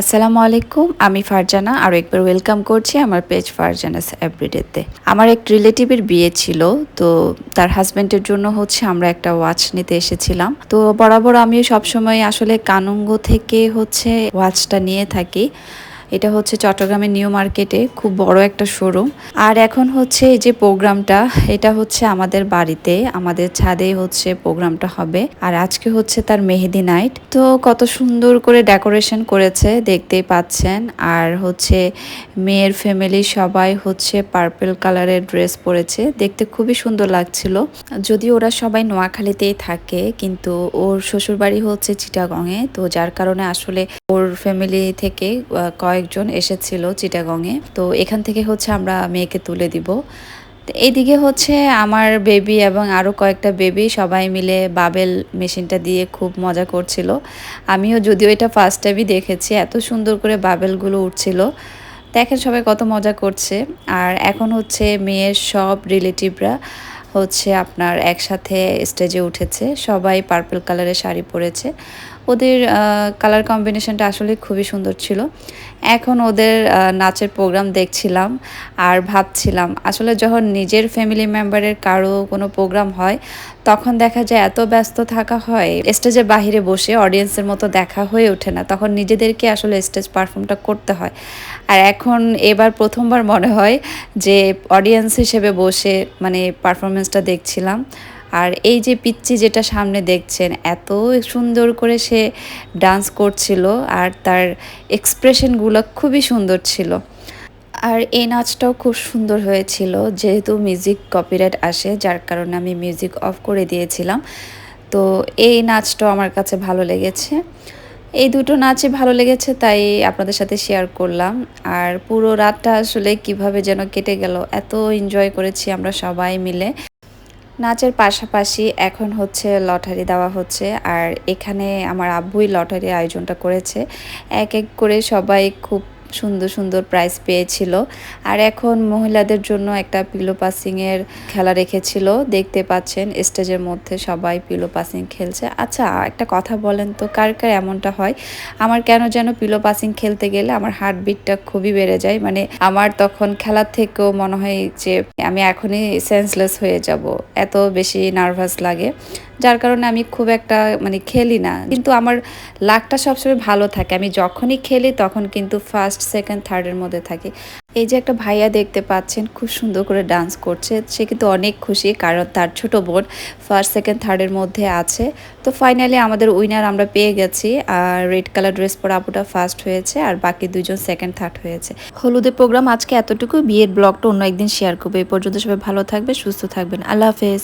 আসসালামু আলাইকুম, আমি ফারজানা। আর একবার ওয়েলকাম করছি আমার পেজ ফারজানাস এভরিডেতে আমার এক রিলেটিভের বিয়ে ছিল, তো তার হাজব্যান্ডের জন্য হচ্ছে আমরা একটা ওয়াচ নিতে এসেছিলাম। তো বরাবর আমি সবসময় আসলে কানুঙ্গ থেকে হচ্ছে ওয়াচটা নিয়ে থাকি। এটা হচ্ছে চট্টগ্রামের নিউ মার্কেটে খুব বড় একটা শোরুম আর এখন হচ্ছে এই যে প্রোগ্রামটা এটা হচ্ছে আমাদের বাড়িতে আমাদের ছাদে হচ্ছে প্রোগ্রামটা হবে। আর আজকে হচ্ছে তার মেহেদি নাইট তো কত সুন্দর করে ডেকোরেশন করেছে দেখতেই পাচ্ছেন। আর হচ্ছে মেয়ের ফ্যামিলি সবাই হচ্ছে পার্পল কালারের ড্রেস পরেছে দেখতে খুবই সুন্দর লাগছিল। যদি ওরা সবাই নোয়াখালীতেই থাকে কিন্তু ওর শ্বশুরবাড়ি হচ্ছে চিটাগংয়ে তো যার কারণে আসলে ওর ফ্যামিলি থেকে আহ, কয়েকজন এসেছিল চিটাগংয়ে। তো এখান থেকে হচ্ছে আমরা মেয়েকে তুলে দিব। এইদিকে হচ্ছে আমার বেবি এবং আরও কয়েকটা বেবি সবাই মিলে বাবেল মেশিনটা দিয়ে খুব মজা করছিল। আমিও যদিও এটা ফার্স্ট টাইমই দেখেছি, এত সুন্দর করে বাবেলগুলো উঠছিল। দেখেন সবাই কত মজা করছে। আর এখন হচ্ছে মেয়ের সব রিলেটিভরা হচ্ছে আপনার একসাথে স্টেজে উঠেছে। সবাই পার্পল কালারের শাড়ি পরেছে। ওদের কালার কম্বিনেশনটা আসলে খুবই সুন্দর ছিল। এখন ওদের নাচের প্রোগ্রাম দেখছিলাম আর ভাবছিলাম, আসলে যখন নিজের ফ্যামিলি মেম্বারের কারও কোনো প্রোগ্রাম হয়, তখন দেখা যায় এত ব্যস্ত থাকা হয় স্টেজের বাহিরে বসে অডিয়েন্সের মতো দেখা হয়ে ওঠে না, তখন নিজেদেরকে আসলে স্টেজ পারফর্মটা করতে হয়। আর এখন এবার প্রথমবার মনে হয় যে অডিয়েন্স হিসেবে বসে মানে পারফরমেন্সটা দেখছিলাম। আর এই যে পিচ্চি যেটা সামনে দেখছেন, এত সুন্দর করে সে ডান্স করছিল আর তার এক্সপ্রেশনগুলো খুবই সুন্দর ছিল। আর এই নাচটাও খুব সুন্দর হয়েছিল, যেহেতু মিউজিক কপিরাইট আসে, যার কারণে আমি মিউজিক অফ করে দিয়েছিলাম। তো এই নাচটাও আমার কাছে ভালো লেগেছে। এই দুটো নাচই ভালো লেগেছে, তাই আপনাদের সাথে শেয়ার করলাম। আর পুরো রাতটা আসলে কীভাবে যেন কেটে গেল, এত এনজয় করেছি আমরা সবাই মিলে। নাচের পাশাপাশি এখন হচ্ছে লটারি দেওয়া হচ্ছে। আর এখানে আমার আব্বুই লটারির আয়োজনটা করেছে। এক এক করে সবাই খুব সুন্দর সুন্দর প্রাইজ পেয়েছিল। আর এখন মহিলাদের জন্য একটা পিলো পাসিংয়ের খেলা রেখেছিল। দেখতে পাচ্ছেন স্টেজের মধ্যে সবাই পিলো পাসিং খেলছে। আচ্ছা একটা কথা বলেন তো, কার কার এমনটা হয়? আমার কেন যেন পিলো পাসিং খেলতে গেলে আমার হার্টবিটটা খুবই বেড়ে যায়। মানে আমার তখন খেলার থেকেও মনে হয় যে আমি এখনই সেন্সলেস হয়ে যাব। এত বেশি নার্ভাস লাগে। যার কারণে আমি খুব একটা মানে খেলি না। কিন্তু আমার লাকটা সবসময় ভালো থাকে। আমি যখনই খেলি তখন কিন্তু ফার্স্ট সেকেন্ড থার্ডের মধ্যে থাকি। এই যে একটা ভাইয়া দেখতে পাচ্ছেন, খুব সুন্দর করে ডান্স করছে। সে কিন্তু অনেক খুশি, কারণ তার ছোট বোন ফার্স্ট সেকেন্ড থার্ডের মধ্যে আছে। তো ফাইনালি আমাদের উইনার আমরা পেয়ে গেছি, আর রেড কালার ড্রেস পরা আপুটা ফার্স্ট হয়েছে, আর বাকি দুজন সেকেন্ড থার্ড হয়েছে। হলুদের প্রোগ্রাম আজকে এতটুকু বিয়ের ব্লগটা অন্য একদিন শেয়ার করব। এই পর্যন্ত সবাই ভালো থাকবে সুস্থ থাকবেন। আল্লাহ হাফেজ।